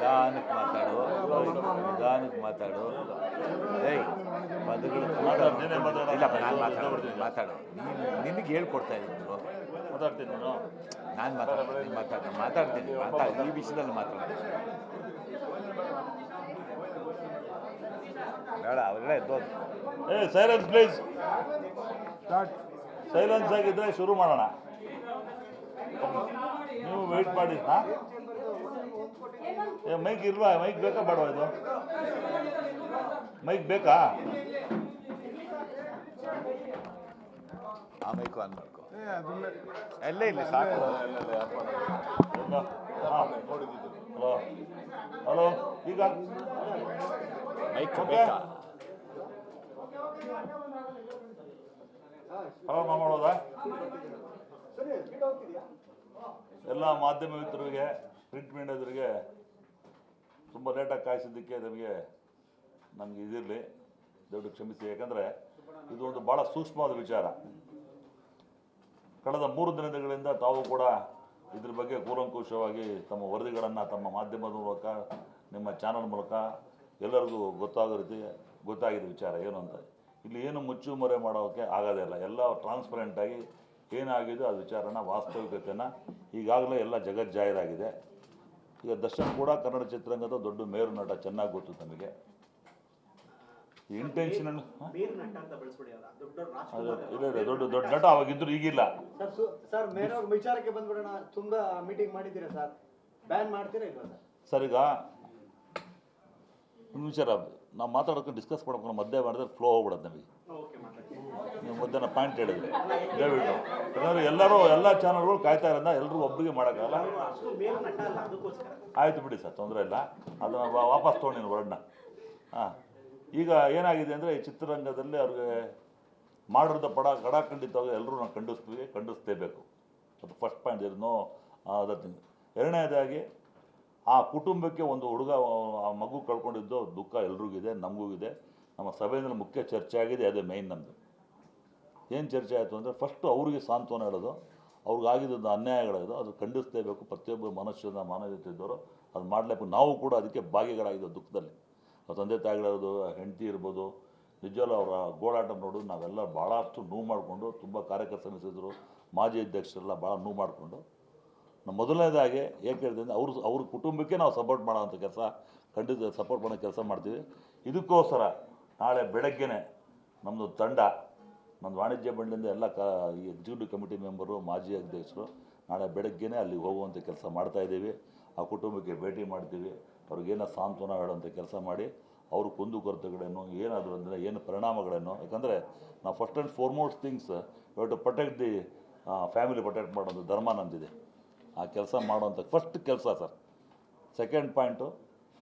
ನಿಧಾನಕ್ಕೆ ಮಾತಾಡು. ನಿಧಾನಕ್ಕೆ ಮಾತಾಡು. ಏಯ್ ಪದಗಳು ತೂಕ- ನೀನೇ ಮಾತಾಡು. ಇಲ್ಲಪ್ಪ ನಾನು ಮಾತಾಡ್ತೀನಿ. ಮಾತಾಡು. ನೀನು ನಿನಗೆ ಹೇಳ್ಕೊಡ್ತಾ ಇದ್ದೀನಿ ಮಾತಾಡ್ತೀನಿ ನಾನು. ನಾನು ಮಾತಾಡ್ತೀನಿ ಮಾತಾಡ. ಮಾತಾಡ್ತೀನಿ. ಮಾತಾಡಿ. ಈ ವಿಷಯದಲ್ಲಿ ಮಾತಾಡ್ತೀನಿ ಬೇಡ ಅವರೆಲ್ಲ ಎದ್ದೋದು. ಏ ಸೈಲೆನ್ಸ್ ಪ್ಲೀಸ್ ಸೈಲೆನ್ಸ್ ಆಗಿದ್ರೆ ಶುರು ಮಾಡೋಣ. ನೀವು ವೆಯ್ಟ್ ಮಾಡಿ ಹಾ? ಏ ಮೈಕ್ ಇಲ್ವಾ? ಮೈಕ್ ಬೇಕಾ ಬೇಡವಾ ಇದು? ಮೈಕ್ ಬೇಕಾ? ಆ ಮೈಕು ಆನ್ ಮಾಡ್ಕೊ. ಎಲ್ಲೇ ಇಲ್ಲಿ ಸಾಕು. ಹಲೋ. ಹಲೋ ಈಗ? ಮೈಕ್ ಹಲೋ ಬೇಕಾ? ಪ್ರಾರಂಭ ಮಾಡೋದಾ? ಎಲ್ಲ ಮಾಧ್ಯಮ ಮಿತ್ರರಿಗೆ ಪ್ರಿಂಟ್ ಎದುರಿಗೆ ತುಂಬ ಲೇಟಾಗಿ ಕಾಯಿಸಿದ್ದಕ್ಕೆ ನಮಗೆ ನಮಗೆ ಇದಿರಲಿ. ದೊಡ್ಡ ಕ್ಷಮಿಸಿ. ಯಾಕಂದರೆ ಇದು ಒಂದು ಭಾಳ ಸೂಕ್ಷ್ಮವಾದ ವಿಚಾರ. ಕಳೆದ ಮೂರು ದಿನಗಳಿಂದ ತಾವು ಕೂಡ ಇದ್ರ ಬಗ್ಗೆ ಕೂಲಂಕುಷವಾಗಿ ತಮ್ಮ ವರದಿಗಳನ್ನು ತಮ್ಮ ಮಾಧ್ಯಮದ ಮೂಲಕ, ನಿಮ್ಮ ಚಾನಲ್ ಮೂಲಕ ಎಲ್ಲರಿಗೂ ಗೊತ್ತಾಗೋ ರೀತಿ ಗೊತ್ತಾಗಿದೆ ವಿಚಾರ. ಏನು ಅಂತ. ಇಲ್ಲಿ ಏನು ಮುಚ್ಚು ಮರೆ ಮಾಡೋಕ್ಕೆ ಆಗೋದೇ ಇಲ್ಲ. ಎಲ್ಲ ಟ್ರಾನ್ಸ್ಪರೆಂಟಾಗಿ ಏನಾಗಿದೆ ಆ ವಿಚಾರನ ವಾಸ್ತವಿಕತೆಯನ್ನು ಈಗಾಗಲೇ ಎಲ್ಲ ಜಗಜ್ಜಾಹೀರಾಗಿದೆ. ಈಗ ದರ್ಶನ್ ಕೂಡ ಕನ್ನಡ ಚಿತ್ರರಂಗದ ದೊಡ್ಡ ಮೇರು ನಟ ಚೆನ್ನಾಗಿ ಗೊತ್ತು ತಮಗೆ. ಇಂಟೆನ್ಷನಲ್ ಮೇರು ನಟ ಅಂತ ಬೆಳೆಸ್ಬಿಡಿ ದೊಡ್ಡ ಅದು ಇಲ್ಲ ಇಲ್ಲ ದೊಡ್ಡ ದೊಡ್ಡ ನಟ ಅವಾಗಿದ್ರು ಈಗಿಲ್ಲ. ಸರ್ ಸು- ಸರ್ ಮೇರವ್ರ ವಿಚಾರಕ್ಕೆ ಬಂದ್ಬಿಡೋಣ. ತುಂಬಾ ಮೀಟಿಂಗ್ ಮಾಡಿದ್ದೀರಾ ಸರ್? ಬ್ಯಾನ್ ಮಾಡ್ತೀರಾ ಇಲ್ವಾ ಸರ್? ಸರ್ ಈಗ ಒಂದು ವಿಚಾರ ನಾವು ಮಾತಾಡೋಕೆ ಡಿಸ್ಕಸ್ ಮಾಡ್ಕೊಂಡು ಮಧ್ಯೆ ಮಾಡಿದ್ರೆ ಫ್ಲೋ ಹೋಗ್ಬಿಡೋದು ನಮಗೆ. ಮಧ್ಯಾಹ್ನ ಪಾಯಿಂಟ್ ಹೇಳಿದ್ರೆ. ದಯವಿಟ್ಟು. ಯಾಕಂದರೆ ಎಲ್ಲರೂ ಎಲ್ಲ ಚಾನಲ್ಗಳು ಕಾಯ್ತಾ ಇರೋದ ಎಲ್ಲರೂ ಒಬ್ಬರಿಗೆ ಮಾಡೋಕ್ಕಲ್ಲ ಆಯ್ತು ಬಿಡಿ ಸರ್, ತೊಂದರೆ ಇಲ್ಲ. ಅದನ್ನು ವಾಪಸ್ ವಾಪಸ್ ನೀನು ವರ್ಡ್ನ ಹಾಂ. ಈಗ ಏನಾಗಿದೆ ಅಂದರೆ ಈ ಚಿತ್ರರಂಗದಲ್ಲಿ ಅವ್ರಿಗೆ ಮಾಡಿರೋದ ಪಡ ಕಡಾಖಂಡಿತವಾಗಿ ಎಲ್ಲರೂ ನಾವು ಖಂಡಿಸ್ತೀವಿ, ಖಂಡಿಸ್ಲೇಬೇಕು. ಅದು ಫಸ್ಟ್ ಪಾಯಿಂಟ್ ಇರೋ ನೋ ಅದರ್ ಥಿಂಗ್ ಎರಡನೇದಾಗಿ, ಆ ಕುಟುಂಬಕ್ಕೆ ಒಂದು ಹುಡುಗ, ಆ ಮಗು ಕಳ್ಕೊಂಡಿದ್ದು ದುಃಖ ಎಲ್ರಿಗೂ ಇದೆ, ನಮಗೂ ಇದೆ. ನಮ್ಮ ಸಭೆಯಲ್ಲಿ ಮುಖ್ಯ ಚರ್ಚೆ ಆಗಿದೆ, ಅದೇ ಮೈನ್ ನಮ್ಮದು ಏನು ಚರ್ಚೆ ಆಯಿತು ಅಂದರೆ ಫಸ್ಟು ಅವರಿಗೆ ಸಾಂತ್ವನ ಹೇಳೋದು ಅವ್ರಿಗಾಗಿದ್ದ ಅನ್ಯಾಯಗಳಾಗಿದೆ ಅದು ಖಂಡಿಸಲೇಬೇಕು, ಪ್ರತಿಯೊಬ್ಬ ಮನುಷ್ಯನ ಮಾನವೀಯತೆ ಇದ್ದವರು ಅದು ಮಾಡಲೇಬೇಕು. ನಾವು ಕೂಡ ಅದಕ್ಕೆ ಭಾಗಿಗಳಾಗಿದ್ದೋ ದುಃಖದಲ್ಲಿ. ತಂದೆ ತಾಯಿಗಳಿರೋದು ಹೆಂಡತಿ ಇರ್ಬೋದು ನಿಜವಲ್ಲ ಅವರ ಗೋಳಾಟ ನೋಡು, ನಾವೆಲ್ಲ ಭಾಳಷ್ಟು ನೋವು ಮಾಡಿಕೊಂಡು, ತುಂಬ ಕಾರ್ಯಕರ್ತ ಸಮಿತಿದ್ರು ಮಾಜಿ ಅಧ್ಯಕ್ಷರೆಲ್ಲ ಭಾಳ ನೋವು ಮಾಡಿಕೊಂಡು. ನಮ್ಮ ಮೊದಲನೇದಾಗೆ ಏಕೆ ಹೇಳಿದೆ ಅವ್ರ ಅವ್ರ ಕುಟುಂಬಕ್ಕೆ ನಾವು ಸಪೋರ್ಟ್ ಮಾಡೋವಂಥ ಕೆಲಸ, ಖಂಡಿತ ಸಪೋರ್ಟ್ ಮಾಡೋ ಕೆಲಸ ಮಾಡ್ತೀವಿ. ಇದಕ್ಕೋಸ್ಕರ ನಾಳೆ ಬೆಳಗ್ಗೆನೆ ನಮ್ಮದು ತಂಡ ನಮ್ಮದು ವಾಣಿಜ್ಯ ಮಂಡಳಿಯಿಂದ ಎಲ್ಲ ಕ, ಈ ಎಕ್ಸಿಕ್ಯೂಟಿವ್ ಕಮಿಟಿ ಮೆಂಬರು ಮಾಜಿ ಅಧ್ಯಕ್ಷರು ನಾಳೆ ಬೆಳಗ್ಗೆನೆ ಅಲ್ಲಿಗೆ ಹೋಗುವಂಥ ಕೆಲಸ ಮಾಡ್ತಾ ಇದ್ದೀವಿ. ಆ ಕುಟುಂಬಕ್ಕೆ ಭೇಟಿ ಮಾಡ್ತೀವಿ. ಅವ್ರಿಗೇನೋ ಸಾಂತ್ವನ ಹೇಳುವಂಥ ಕೆಲಸ ಮಾಡಿ ಅವ್ರ ಕುಂದುಕೊರತೆಗಳೇನು ಏನಾದರೂ ಅಂದರೆ ಏನು ಪರಿಣಾಮಗಳೇನು ಯಾಕಂದರೆ ನಾವು first and foremost things you to protect the family protect ಮಾಡೋದು ಧರ್ಮ ನಮ್ಮದಿದೆ ಆ ಕೆಲಸ ಮಾಡುವಂಥ ಫಸ್ಟ್ ಕೆಲಸ ಸರ್ ಸೆಕೆಂಡ್ ಪಾಯಿಂಟು